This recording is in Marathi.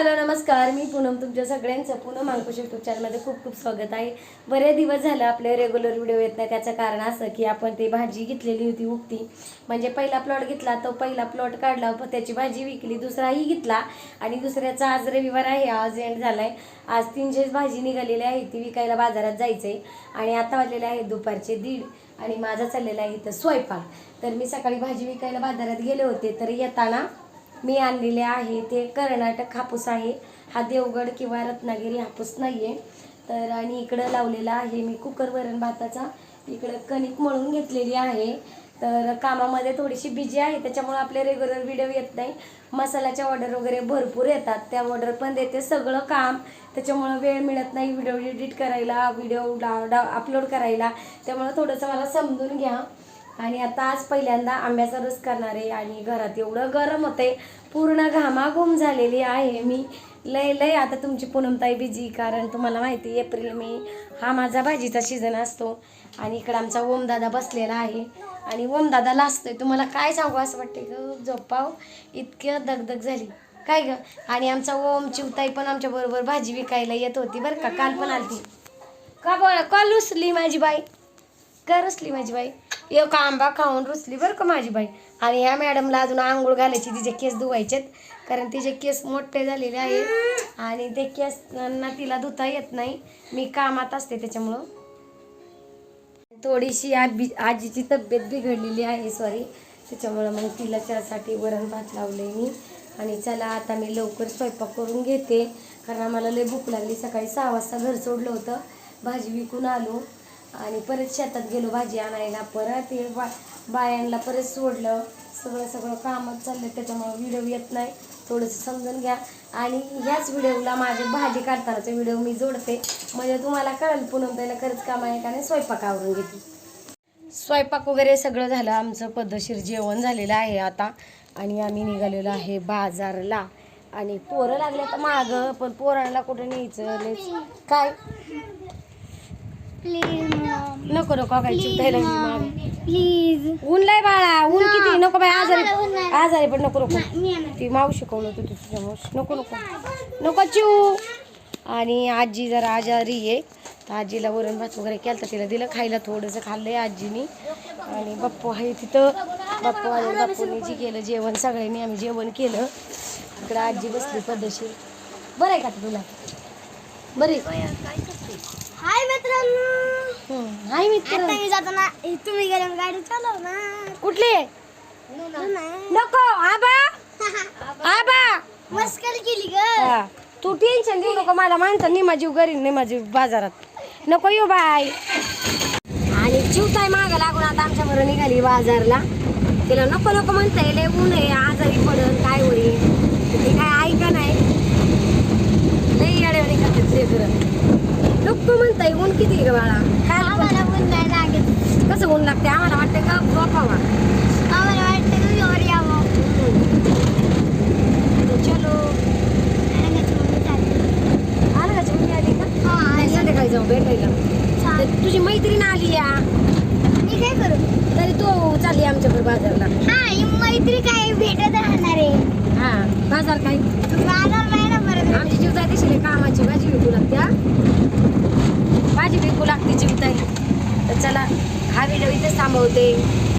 हॅलो नमस्कार. मी पूनम तुमच्या सगळ्यांचं पूनम अंकुश यूट्यूब चॅनलमध्ये खूप खूप स्वागत आहे. बरेच दिवस झालं आपले रेग्युलर व्हिडिओ येत नाही त्याचं कारण असं की आपण ती भाजी घेतलेली होती उक्ती. म्हणजे पहिला प्लॉट घेतला तो पहिला प्लॉट काढला त्याची भाजी विकली दुसराही घेतला आणि दुसऱ्याचा आज रविवार आहे आज एंड आहे आज तीनशेच भाजी निघालेली आहे ती विकायला बाजारात जायचंय आणि आता वाजलेले आहेत दुपारचे दीड आणि माझा चाललेला आहे इथं स्वयंपाक. तर मी सकाळी भाजी विकायला बाजारात गेले होते तर येताना मी आणलेले आहे ते कर्नाटक हापूस आहे. हा देवगड किंवा रत्नागिरी हापूस नाही आहे तर आणि इकडं लावलेला आहे मी कुकर वरण भाताचा. इकडं कणिक मळून घेतलेली आहे. तर कामामध्ये थोडीशी बिजी आहे त्याच्यामुळे आपले रेग्युलर व्हिडिओ येत नाही. मसाल्याच्या ऑर्डर वगैरे भरपूर येतात. त्या ऑर्डर पण देते सगळं काम. त्याच्यामुळं वेळ मिळत नाही व्हिडिओ एडिट करायला व्हिडिओ डा अपलोड करायला. त्यामुळं थोडंसं मला समजून घ्या. आणि आता आज पहिल्यांदा आंब्याचा रस करणार आहे आणि घरात एवढं गरम होते पूर्ण घामाघूम झालेली आहे मी. लय लय आता तुमची पूनमताई बिजी कारण तुम्हाला माहिती एप्रिल मे हा माझा भाजीचा सीझन असतो. आणि इकडं आमचा ओमदादा बसलेला आहे. आणि ओमदादा लाजतोय. तुम्हाला काय सांगू असं वाटते ग? झोपाव. इतकं दगदग झाली. काय ग? आणि आमचा ओम चिवताई पण आमच्याबरोबर भाजी विकायला येत होती बरं का? काल पण आलती. का बोला का लुसली माझी बाई. का रुसली माझी बाई? एक आंबा खाऊन रुचली बरं का माझी बाई? आणि ह्या मॅडमला अजून आंघोळ घालायची तिचे केस धुवायचेत. कारण तिचे केस मोठे झालेले आहेत. आणि ते केसांना तिला धुता येत नाही. मी कामात असते त्याच्यामुळं. थोडीशी आबी आजीची तब्येत बिघडलेली आहे सॉरी त्याच्यामुळं मग तिला त्यासाठी वरण भात लावले मी. आणि चला आता मी लवकर स्वयंपाक करून घेते. कारण आम्हाला लय भूक लागली. सकाळी सहा वाजता घर सोडलं होतं. भाजी विकून आलो. आणि परत शेतात गेलो भाजी आणायला. परत हे बा बायांना परत सोडलं. सगळं सगळं कामच चाललं त्याच्यामुळे व्हिडिओ येत नाही. थोडंसं समजून घ्या. आणि ह्याच व्हिडिओला माझे भाजी काढतानाचा व्हिडिओ मी जोडते. म्हणजे तुम्हाला कळेल पुन्हा त्याला खरंच काम आहे का नाही. स्वयंपाक आवरून घेते. स्वयंपाक वगैरे सगळं झालं. आमचं पद्धतशीर जेवण झालेलं आहे आता. आणि आम्ही निघालेलो आहे बाजारला. आणि पोरं लागले तर मागं. पण पोरांना कुठं न्यायचं? काय? प्लीज नको नको काय चिवतायला मी माग. प्लीज ऊन लय बाळा ऊन किती नको बाई आजारी आम्हाला ऊन नाही. आजारी पण नको नको. मी. ती माऊ शिकवलं होतं तुझ्या मावशी? नको नको. नको चिऊ. आणि आजी जरा आजारी आहे. तर आजीला वरण भात वगैरे केलं तिला दिलं खायला थोडंसं खाल्लंय आजीनी. आणि बाप्पू आहे तिथं. बाप्पू आणि बाप्पूनी जी केलं जेवण सगळ्यांनी आम्ही जेवण केलं. इकडं आजी बसली पद्धतशीर. बरं आहे का तुला? बरी. हाय मित्रांनो. हं, हाय मित्र. आता मी जाताना तुम्ही गेल्या गाडी चालव ना कुठले नको आबा. आबा. मस्कल केली ग. तू टेन्शन घेऊ नको मला माणसं निमा जीव घरी निमा जीव बाजारात. नको येऊ बाय. आणि चिवताय माग लागून आता आमच्या बरोबर निघाली बाजारला. तिला नको नको म्हणता येईल ऊन आहे आजारी पडन काय होईल. ते काय ऐका नाही. लई लेकरं नको आहे ग बाळा. काय आम्हाला ऊन नाही लागत कसं ऊन लागते? आम्हाला वाटतं का झोपावा आम्हाला वाटतं वर यावं चलो. आणि मम्मी. आलं का का? हा, नाही. संध्याकाळी जाऊ भेटायला. तुझी मैत्रीण आली या. मी काय करू? तरी तू चालली आमच्याकडे बाजारला. हा मैत्री काय? भेटत राहणार आहे. हा बाजार काय? बाजार नाही ना परत आमची जीवताई दिसली कामाची भाजी विकू लागते हा भाजी विकू लागते जीवताई तर चला. हा व्हिडिओ इथेच थांबवते.